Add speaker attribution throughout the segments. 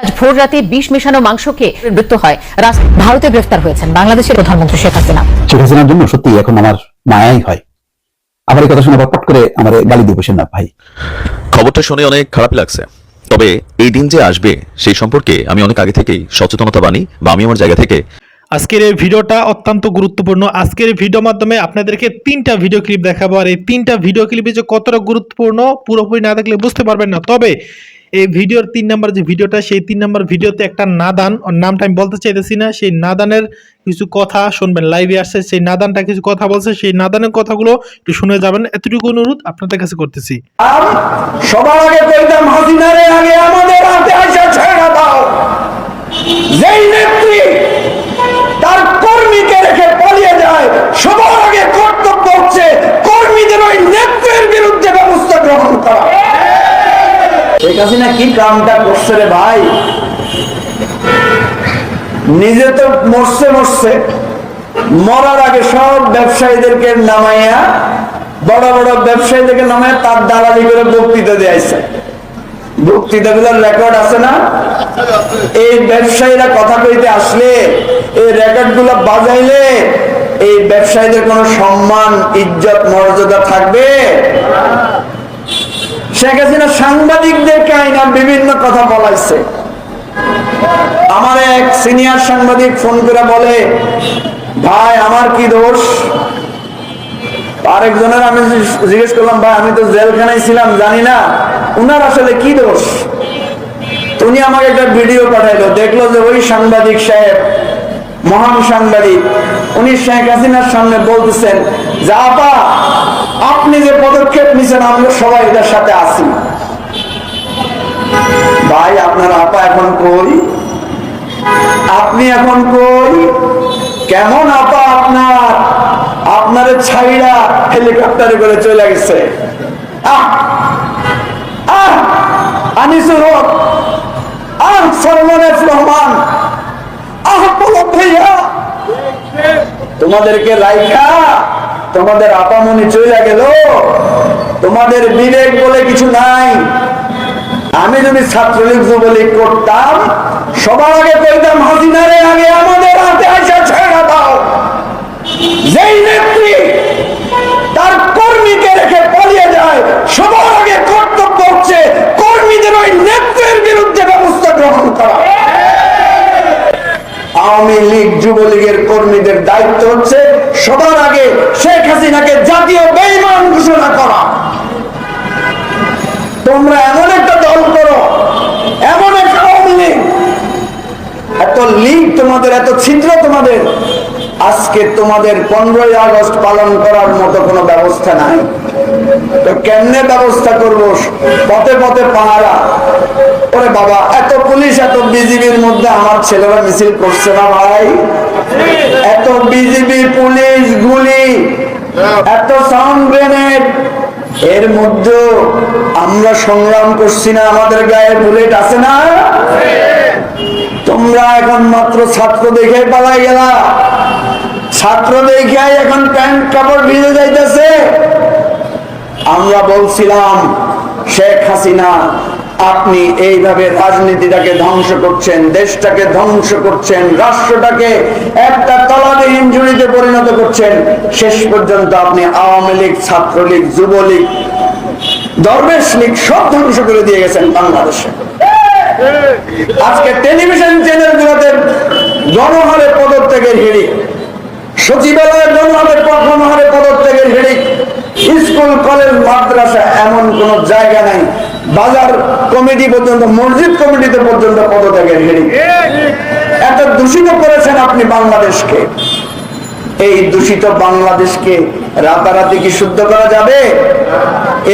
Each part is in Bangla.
Speaker 1: আজ ভোর রাতে বিষ মেশানো মাংসকে মৃত্যু হয়। ভারতে গ্রেফতার হয়েছেন বাংলাদেশের প্রধানমন্ত্রী শেখ হাসিনা।
Speaker 2: শেখ হাসিনার জন্য সত্যি এখন আমার মায়াই হয়। আমার এই কথা শুনে পট করে আমার গালি দিয়ে বসেন না ভাই।
Speaker 3: খবরটা শুনে অনেক খারাপ লাগছে। তবে এই দিন যে আসবে সেই সম্পর্কে আমি অনেক আগে থেকেই সচেতনতা বানি বা আমি আমার জায়গা থেকে
Speaker 4: আজকের এই ভিডিওটা অত্যন্ত গুরুত্বপূর্ণ। আজকের এই ভিডিওর মাধ্যমে আপনাদেরকে তিনটা ভিডিও ক্লিপ দেখাবো। আর এই তিনটা ভিডিও ক্লিপে যে কতটা গুরুত্বপূর্ণ পুরোপুরি না দেখলে বুঝতে পারবেন না। তবে এই ভিডিওর তিন নম্বর যে ভিডিওটা, সেই তিন নম্বর ভিডিওতে একটা নাদান, ওর নামটা আমি বলতে চাইতেছি না, সেই নাদানের কিছু কথা শুনবেন লাইভে আসছে, সেই নাদানটা কিছু কথা বলছে, সেই নাদানের কথাগুলো একটু শুনে যাবেন। এতটুকু অনুরোধ আপনাদের কাছে করতেছি।
Speaker 5: সবার আগে কর্তব্য হচ্ছে কর্মীদের ওই নেত্রীর বিরুদ্ধে ব্যবস্থা গ্রহণ করা। শেখ হাসিনা কি কামটা করছে রে ভাই? নিজে তো মরছে মরছে, মরার আগে সব ব্যবসায়ীদেরকে নামাইয়া, বড় বড় ব্যবসায়ীদেরকে নামাইয়া তার দালালি করে বক্তৃতা দিয়েছে বক্তৃতাগুলোর রেকর্ড আছে না? এই ব্যবসায়ীরা কথা কইতে আসলে, এই রেকর্ডগুলো বাজাইলে এই ব্যবসায়ীদের কোনো সম্মান, ইজ্জত, মর্যাদা থাকবে? শেখ হাসিনা সাংবাদিকদেরকে আইনা বিভিন্ন কথা বলাইছে। আমার এক সিনিয়র সাংবাদিক ফোন করে বলে, ভাই, আমার কি দোষ? আরেকজনের আমি জিজ্ঞেস করলাম, ভাই, আমি তো জেলখানায় ছিলাম, জানি না। উনার আসলে কি দোষ? উনি আমাকে একটা ভিডিও পাঠাইলো, দেখল যে ওই সাংবাদিক সাহেব, মহান সাংবাদিক, উনি শেখ হাসিনার সামনে বলতেছেন, যে আপা আপনি যে পদক্ষেপ নিছেন আমরা সবাই এটার সাথে আছি। ভাই, আপনার আপা এখন কই? আপনি এখন কই? কেমন আপা আপনার? আপনার ছাইরা হেলিকপ্টারে করে চলে গেছে। তোমাদেরকে রাইখা। তোমাদের আপামনি চলে গেল। তোমাদের বিবেক বলে কিছু নাই। আমি যদি ছাত্রলীগ যুবলীগ করতাম, সবার আগে কইতাম, হাসিনারে, আগে আমাদের হাতে আসা ছেড়ে দাও। যেই নেত্রী তার কর্মীকে রেখে পালিয়ে যায়, সবার আগে কর্তব্য হচ্ছে কর্মীদের ওই নেত্রের বিরুদ্ধে ব্যবস্থা গ্রহণ করা। আওয়ামী লীগ, যুবলীগের কর্মীদের দায়িত্ব হচ্ছে সবার আগে শেখ হাসিনাকে জাতীয় বেইমান ঘোষণা করা। তোমরা এমন একটা দল করো, এমন একটা লীগ। এত লিঙ্ক তোমাদের, এত ছিদ্র তোমাদের। আজকে তোমাদের পনেরোই আগস্ট পালন করার মতো কোনো ব্যবস্থা নাই। তো কেমনে ব্যবস্থা করব? পথে পথে পাহারা। ওরে বাবা, এত পুলিশ, এত বিজিবির মধ্যে আমার ছেলেরা মিছিল করছে না ভাই? এত বিজিবি, পুলিশ, গুলি, এত সাউন্ড গ্রেনেড। এর মধ্যে আমরা সংগ্রাম করছি না, আমাদের গায়ে বুলেট আছে না? তোমরা এখন মাত্র ছাত্র দেখে পালাই গেলা। ছাত্র দেখে এখন প্যান্ট কাপড় ভিজে যাইতেছে। আমরা বলছিলাম, শেখ হাসিনা, আপনি এইভাবে রাজনীতিটাকে ধ্বংস করছেন, দেশটাকে ধ্বংস করছেন, রাষ্ট্রটাকে একটা তলাবিহীন জুড়িতে পরিণত করছেন, শেষ পর্যন্ত আপনি আওয়ামী লীগ, ছাত্রলীগ, যুবলীগ, দরবেশ লীগ সব ধ্বংস করে দিয়ে গেছেন বাংলাদেশে। আজকে টেলিভিশন চ্যানেল গুলোতে গণহারে পদত্যাগের হিড়িক সচিবালয়ের গণহারে পদত্যাগের হিড়িক স্কুল, কলেজ, মাদ্রাসা এমন কোন জায়গা নাই। বাজার কমিটি পর্যন্ত, মসজিদ কমিটিতে পর্যন্ত পদত্যাগের হিড়িক এত দূষিত করেছেন আপনি বাংলাদেশকে। এই দূষিত বাংলাদেশকে রাতারাতি কি শুদ্ধ করা যাবে?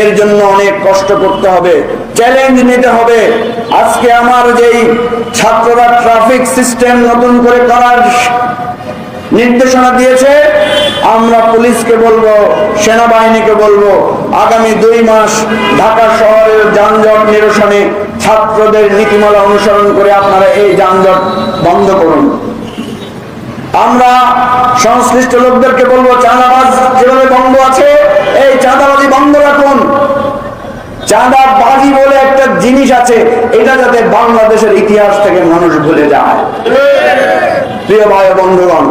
Speaker 5: এর জন্য অনেক কষ্ট করতে হবে চ্যালেঞ্জ নিতে হবে। আজকে আমার যেই ছাত্ররা ট্রাফিক সিস্টেম নতুন করে করার নির্দেশনা দিয়েছে আমরা পুলিশকে বলব, সেনাবাহিনীকে বলব, আগামী দুই মাস ঢাকা শহরের যানজট নিরসনে ছাত্রদের নীতিমালা অনুসরণ করে আপনারা এই যানজট বন্ধ করুন। আমরা সংশ্লিষ্ট লোকদেরকে বলব, চাঁদাবাজ যেভাবে বন্ধ আছে, এই চাঁদাবাজি বন্ধ রাখুন। চাঁদাবাজি বলে একটা জিনিস আছে, এটা যাতে বাংলাদেশের ইতিহাস থেকে মানুষ ভুলে যায়। প্রিয় ভাই বন্ধুগণ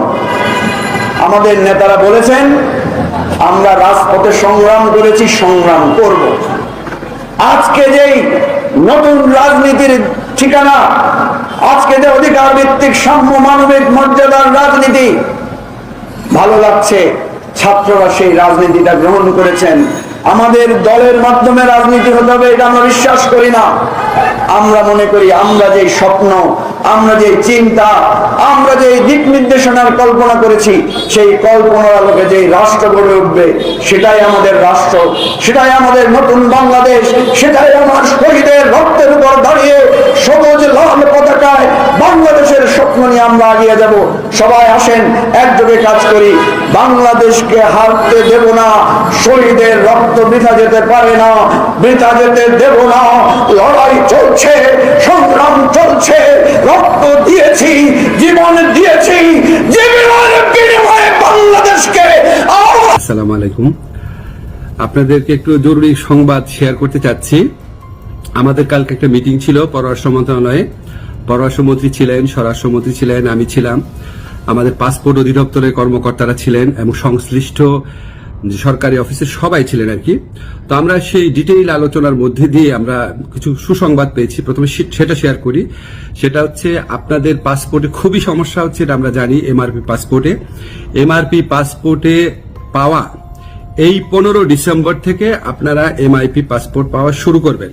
Speaker 5: আমাদের নেতারা বলেছেন, আমরা রাজপথে সংগ্রাম করেছি, সংগ্রাম করব। আজকে যেই নতুন রাজনীতির ঠিকানা, আজকে যে অধিকার ভিত্তিক সাম্য মানবিক মর্যাদার রাজনীতি, ভালো লাগছে, ছাত্ররা সেই রাজনীতিটা গ্রহণ করেছেন। আমাদের দলের মাধ্যমে রাজনীতি হতে হবে, এটা আমরা বিশ্বাস করি না। আমরা মনে করি আমরা যে স্বপ্ন, আমরা যে চিন্তা, আমরা যে দিক নির্দেশনার কল্পনা করেছি, সেই কল্পনার আলোকে যে রাষ্ট্র গড়ে উঠবে, সেটাই আমাদের রাষ্ট্র, সেটাই আমাদের নতুন বাংলাদেশ, সেটাই আমার শহীদের রক্তের উপর দাঁড়িয়ে সবুজ লাল পতাকায় বাংলাদেশের স্বপ্ন নিয়ে আমরা এগিয়ে যাব। সবাই আসেন, একযোগে কাজ করি। বাংলাদেশকে হারতে দেব না, শহীদের রক্ত বৃথা যেতে পারে না, বৃথা যেতে দেব না, লড়াই চলছে, সংগ্রাম চলছে, রক্ত দিয়েছি, জীবন দিয়েছি বাংলাদেশকে
Speaker 6: আসসালামু আলাইকুম। আপনাদেরকে একটু জরুরি সংবাদ শেয়ার করতে চাচ্ছি। আমাদের কালকে একটা মিটিং ছিল পররাষ্ট্র মন্ত্রণালয়ে। পররাষ্ট্রমন্ত্রী ছিলেন, স্বরাষ্ট্রমন্ত্রী ছিলেন, আমি ছিলাম। আমাদের পাসপোর্ট অধিদপ্তরের কর্মকর্তারা ছিলেন এবং সংশ্লিষ্ট সরকারি অফিসের সবাই ছিলেন আর কি। তো আমরা সেই ডিটেইল আলোচনার মধ্যে দিয়ে আমরা কিছু সুসংবাদ পেয়েছি। প্রথমে সেটা শেয়ার করি। সেটা হচ্ছে আপনাদের পাসপোর্টে খুবই সমস্যা হচ্ছে এটা আমরা জানি এমআরপি পাসপোর্টে এমআরপি পাসপোর্টে পাওয়া, এই পনেরো ডিসেম্বর থেকে আপনারা এমআইপি পাসপোর্ট পাওয়া শুরু করবেন।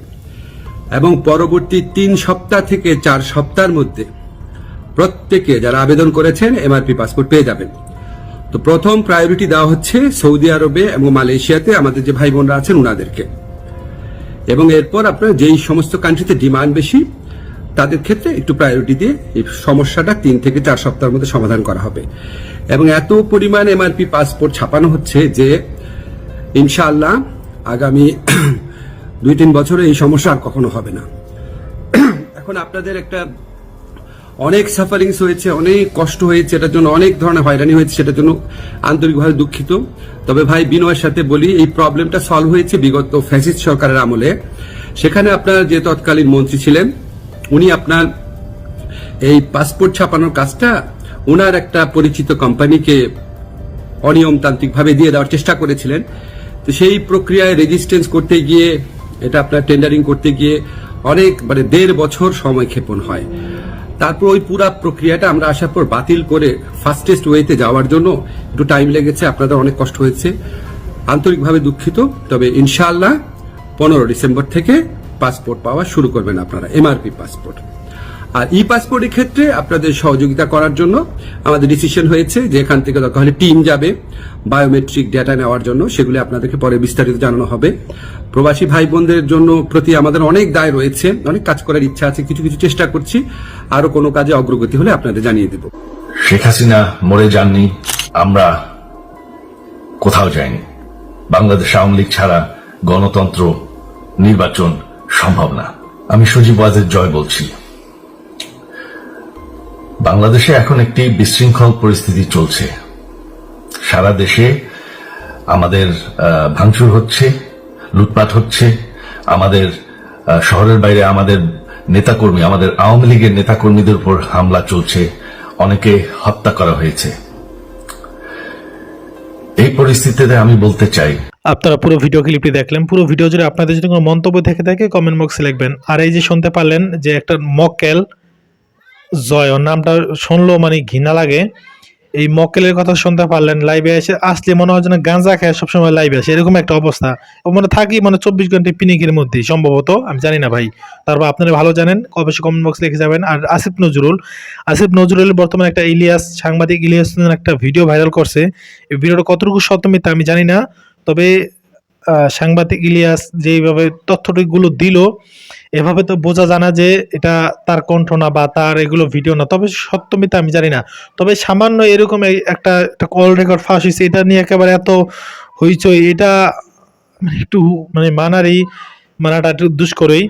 Speaker 6: এবং পরবর্তী তিন সপ্তাহ থেকে চার সপ্তাহের মধ্যে প্রত্যেকে যারা আবেদন করেছেন এমআরপি পাসপোর্ট পেয়ে যাবেন। তো প্রথম প্রায়োরিটি দেওয়া হচ্ছে সৌদি আরবে এবং মালয়েশিয়াতে আমাদের যে ভাই বোনরা আছেন ওনাদেরকে এবং এরপর আপনার যেই সমস্ত কান্ট্রিতে ডিমান্ড বেশি, তাদের ক্ষেত্রে একটু প্রায়োরিটি দিয়ে এই সমস্যাটা তিন থেকে চার সপ্তাহের মধ্যে সমাধান করা হবে। এবং এত পরিমাণ এমআরপি পাসপোর্ট ছাপানো হচ্ছে যে ইনশাআল্লাহ আগামী দুই তিন বছরে এই সমস্যা আর কখনো হবে না। এখন আপনাদের একটা অনেক সাফারিংস হয়েছে, অনেক কষ্ট হয়েছে, এটার জন্য অনেক ধরনের হয়রানি হয়েছে, সেটার জন্য আন্তরিকভাবে দুঃখিত। তবে ভাই বিনয়ের সাথে বলি, এই প্রবলেমটা সলভ হয়েছে বিগত ফ্যাসিস্ট সরকারের আমলে। সেখানে আপনার যে তৎকালীন মন্ত্রী ছিলেন, উনি আপনার এই পাসপোর্ট ছাপানোর কাজটা ওনার একটা পরিচিত কোম্পানিকে অনিয়মতান্ত্রিকভাবে দিয়ে দেওয়ার চেষ্টা করেছিলেন। তো সেই প্রক্রিয়ায় রেজিস্ট্যান্স করতে গিয়ে, এটা আপনার টেন্ডারিং করতে গিয়ে অনেক মানে দেড় বছর সময় ক্ষেপণ হয়। তারপর ওই পুরা প্রক্রিয়াটা আমরা আসার পর বাতিল করে ফার্স্টেস্ট ওয়েতে যাওয়ার জন্য একটু টাইম লেগেছে, আপনাদের অনেক কষ্ট হয়েছে। আন্তরিকভাবে দুঃখিত, তবে ইনশাল্লাহ পনেরো ডিসেম্বর থেকে পাসপোর্ট পাওয়া শুরু করবেন আপনারা এমআরপি পাসপোর্ট আর ই পাসপোর্টের ক্ষেত্রে আপনাদের সহযোগিতা করার জন্য আমাদের ডিসিশন হয়েছে যে এখান থেকে হলে টিম যাবে বায়োমেট্রিক ডেটা নেওয়ার জন্য। সেগুলি আপনাদেরকে পরে বিস্তারিত জানানো হবে। প্রবাসী ভাই বোনদের জন্য প্রতি আমাদের অনেক দায় রয়েছে, অনেক কাজ করার ইচ্ছা আছে, কিছু কিছু চেষ্টা করছি আরও কোনো কাজে অগ্রগতি হলে আপনাদের জানিয়ে দেব।
Speaker 7: শেখ হাসিনা মরে যাননি, আমরা কোথাও যাইনি। বাংলাদেশ আওয়ামী লীগ ছাড়া গণতন্ত্র, নির্বাচন সম্ভব না। আমি সজীব ওয়াজের জয় বলছি। বাংলাদেশে এখন একটি বিশৃঙ্খল পরিস্থিতি চলছে। সারা দেশে আমাদের ভাঙচুর হচ্ছে, লুটপাট হচ্ছে, আমাদের শহরের বাইরে আমাদের নেতাকর্মী, আমাদের আওয়ামী লীগের নেতাকর্মীদের উপর হামলা চলছে, অনেকে হত্যা করা হয়েছে। এই পরিস্থিতিতে আমি বলতে চাই,
Speaker 4: আপনারা পুরো ভিডিও ক্লিপটি দেখলেন, পুরো ভিডিও জুড়ে আপনাদের যদি কোনো মন্তব্য থেকে থাকে কমেন্ট বক্সে লিখবেন। আর এই যে শুনতে পারলেন যে একটা মক্কেল জয় ওর নামটা শুনলো মানে ঘৃণা লাগে। এই মক্কেলের কথা শুনতে পারলেন লাইভে এসে আসলে মনে হয় যেন গাঁজা খায় সবসময় লাইভে আসে, এরকম একটা অবস্থা। ও মানে থাকি মানে চব্বিশ ঘণ্টা পিনিকের মধ্যেই, সম্ভবত, আমি জানি না ভাই। তারপর আপনারা ভালো জানেন অবশ্যই কমেন্ট বক্স লিখে যাবেন। আর আসিফ নজরুল আসিফ নজরুল বর্তমানে একটা ইলিয়াস, সাংবাদিক ইলিয়াস একটা ভিডিও ভাইরাল করছে। এই ভিডিওটা কতটুকু সত্য মিথ্যা আমি জানি না, তবে সাংবাদিক ইলিয়াস যেইভাবে তথ্যটিগুলো দিল এভাবে তো বোঝা জানা যে এটা তার কণ্ঠ না বা তার এগুলো ভিডিও না। তবে সত্য মিথ্যা আমি জানি না। তবে সামান্য এরকম একটা একটা কল রেকর্ড ফাঁস হয়েছে, এটা নিয়ে একেবারে এত হইচই, এটা মানে একটু মানে মানারই, মানাটা একটু দুষ্করই।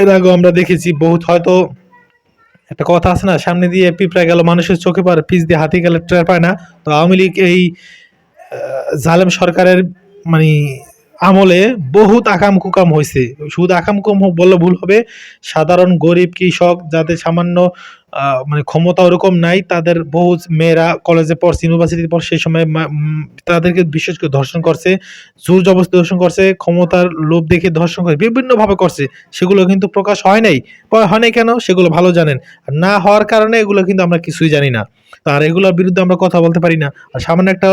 Speaker 4: এর আগেও আমরা দেখেছি বহুত হয়তো একটা কথা আছে না, সামনে দিয়ে পিঁপড়া গেল, মানুষের চোখে পারে পিছ দিয়ে হাতি গেলে টের পায় না। তো আওয়ামী লীগ এই জালেম সরকারের মানে আমলে বহুত আকাম কুকাম হয়েছে শুধু আকাম কুকাম বললে ভুল হবে। সাধারণ গরিব কৃষক যাদের সামান্য মানে ক্ষমতা ওরকম নাই, তাদের বহু মেয়েরা কলেজে পড়ছে ইউনিভার্সিটিতে পড়ছে, সেই সময় তাদেরকে বিশেষ করে ধর্ষণ করছে, জোর জবরদস্তি ধর্ষণ করছে, ক্ষমতার লোভ দেখে ধর্ষণ করে, বিভিন্নভাবে করছে। সেগুলো কিন্তু প্রকাশ হয় নাই। হয় নাই কেন? সেগুলো ভালো জানেন। আর না হওয়ার কারণে এগুলো কিন্তু আমরা কিছুই জানি না। আর এগুলোর বিরুদ্ধে আমরা কথা বলতে পারি না। আর সামান্য একটা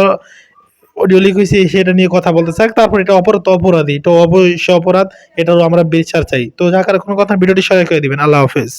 Speaker 4: অডিও লিক হয়েছে, সেটা নিয়ে কথা বলতে চাক তারপর এটা অপরাধ অপরাধী। তো অবশ্যই অপরাধ, এটারও আমরা বিচার চাই। তো যাকার কোনো কথা ভিডিওটি সহায় করে দিবেন। আল্লাহ হাফেজ।